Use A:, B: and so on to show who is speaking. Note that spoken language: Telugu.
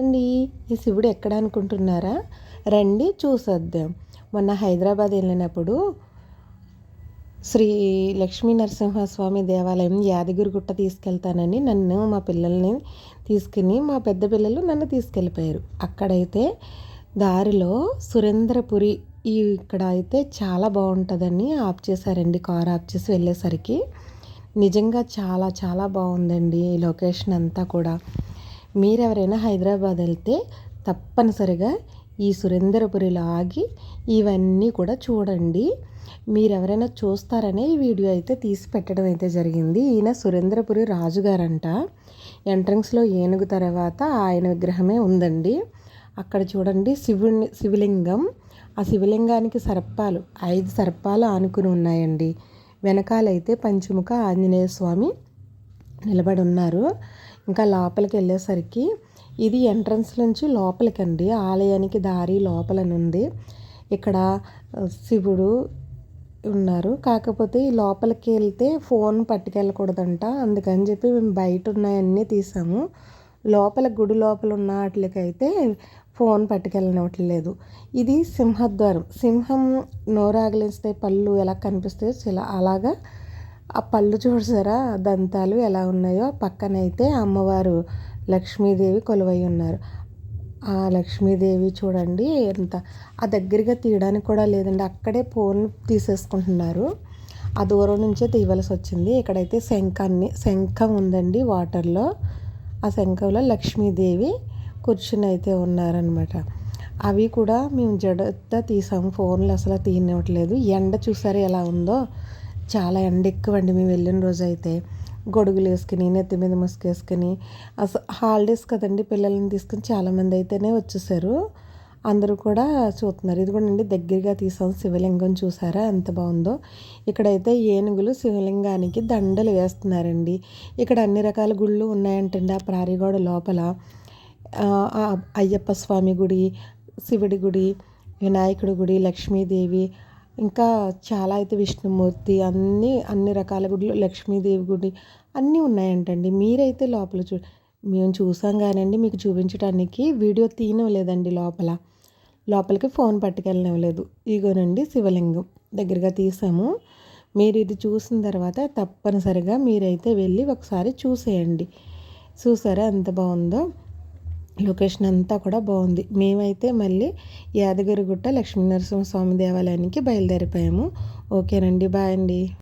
A: అండి. ఈ శివుడు ఎక్కడ అనుకుంటున్నారా? రండి చూసేద్దాం. మొన్న హైదరాబాద్ వెళ్ళినప్పుడు శ్రీ లక్ష్మీ నరసింహస్వామి దేవాలయం యాదగిరిగుట్ట తీసుకెళ్తానని నన్ను మా పిల్లల్ని తీసుకుని మా పెద్ద పిల్లలు నన్ను తీసుకెళ్ళిపోయారు. అక్కడైతే దారిలో సురేంద్రపురి ఇక్కడ అయితే చాలా బాగుంటుందని ఆఫ్ చేశారండి. కార్ ఆఫ్ చేసి వెళ్ళేసరికి. నిజంగా చాలా చాలా బాగుందండి ఈ లొకేషన్ అంతా కూడా. మీరెవరైనా హైదరాబాద్ వెళ్తే తప్పనిసరిగా ఈ సురేంద్రపురిలో ఆగి ఇవన్నీ కూడా చూడండి. మీరు ఎవరైనా చూస్తారనే ఈ వీడియో అయితే తీసి పెట్టడం అయితే జరిగింది. ఈయన సురేంద్రపురి రాజుగారంట. ఎంట్రన్స్లో ఏనుగు తర్వాత ఆయన విగ్రహమే ఉందండి. అక్కడ చూడండి శివుని శివలింగం. ఆ శివలింగానికి సర్పాలు ఐదు సర్పాలు ఆనుకుని ఉన్నాయండి. వెనకాలైతే పంచముఖ ఆంజనేయ స్వామి నిలబడి ఉన్నారు. ఇంకా లోపలికి వెళ్ళేసరికి ఇది ఎంట్రన్స్ నుంచి లోపలికండి. ఆలయానికి దారి లోపలనుంది. ఇక్కడ శివుడు ఉన్నారు. కాకపోతే ఈ లోపలికి వెళ్తే ఫోన్ పట్టుకెళ్ళకూడదంట. అందుకని చెప్పి మేము బయట ఉన్నాయన్నీ తీసాము. లోపల గుడి లోపల ఉన్న వాటికైతే ఫోన్ పట్టుకెళ్ళనివ్వట్లేదు ఇది సింహద్వారం. సింహం నోరాగిలిస్తే పళ్ళు ఎలా కనిపిస్తాయో చాలా అలాగా ఆ పళ్ళు చూసారా దంతాలు ఎలా ఉన్నాయో? పక్కనైతే అమ్మవారు లక్ష్మీదేవి కొలువై ఉన్నారు. ఆ లక్ష్మీదేవి చూడండి ఎంత ఆ దగ్గరగా తీయడానికి కూడా లేదండి అక్కడే ఫోన్ తీసేసుకుంటున్నారు. ఆ దూరం నుంచే తీయవలసి వచ్చింది. ఇక్కడైతే శంఖాన్ని శంఖం ఉందండి వాటర్లో. ఆ శంఖంలో లక్ష్మీదేవి కూర్చుని అయితే ఉన్నారనమాట అవి కూడా మేము జడత తీసాము ఫోన్లు అసలు తీయనివ్వట్లేదు. ఎండ చూసారు ఎలా ఉందో? చాలా ఎండ ఎక్కువ అండి మేము వెళ్ళిన రోజు అయితే గొడుగులు వేసుకుని నెత్తి మీద ముసుకేసుకుని అసలు హాలిడేస్ కదండి పిల్లల్ని తీసుకుని చాలామంది అయితేనే వచ్చేసారు. అందరూ కూడా చూస్తున్నారు ఇది కూడా అండి దగ్గరగా తీసాం శివలింగం చూసారా ఎంత బాగుందో ఇక్కడైతే ఏనుగులు శివలింగానికి దండలు వేస్తున్నారండి. ఇక్కడ అన్ని రకాల గుళ్ళు ఉన్నాయంటండి ఆ ప్రారిగోడ లోపల. అయ్యప్ప స్వామి గుడి శివుడి గుడి వినాయకుడి గుడి లక్ష్మీదేవి ఇంకా చాలా అయితే విష్ణుమూర్తి అన్నీ అన్ని రకాల గుడులు లక్ష్మీదేవి గుడి అన్నీ ఉన్నాయంటండి. మీరైతే లోపల చూ మేము చూసాం కానండి మీకు చూపించడానికి వీడియో తీయనివ్వలేదండి లోపల. లోపలికి ఫోన్ పట్టుకెళ్ళనివ్వలేదు. ఇగోనండి శివలింగం దగ్గరగా తీసాము. మీరు ఇది చూసిన తర్వాత తప్పనిసరిగా మీరైతే వెళ్ళి ఒకసారి చూసేయండి. చూసారా ఎంత బాగుందో? లొకేషన్ అంతా కూడా బాగుంది. మేమైతే మళ్ళీ యాదగిరిగుట్ట లక్ష్మీనరసింహ స్వామి దేవాలయానికి బయలుదేరిపోయాము. ఓకేనండి బాయ్ అండి.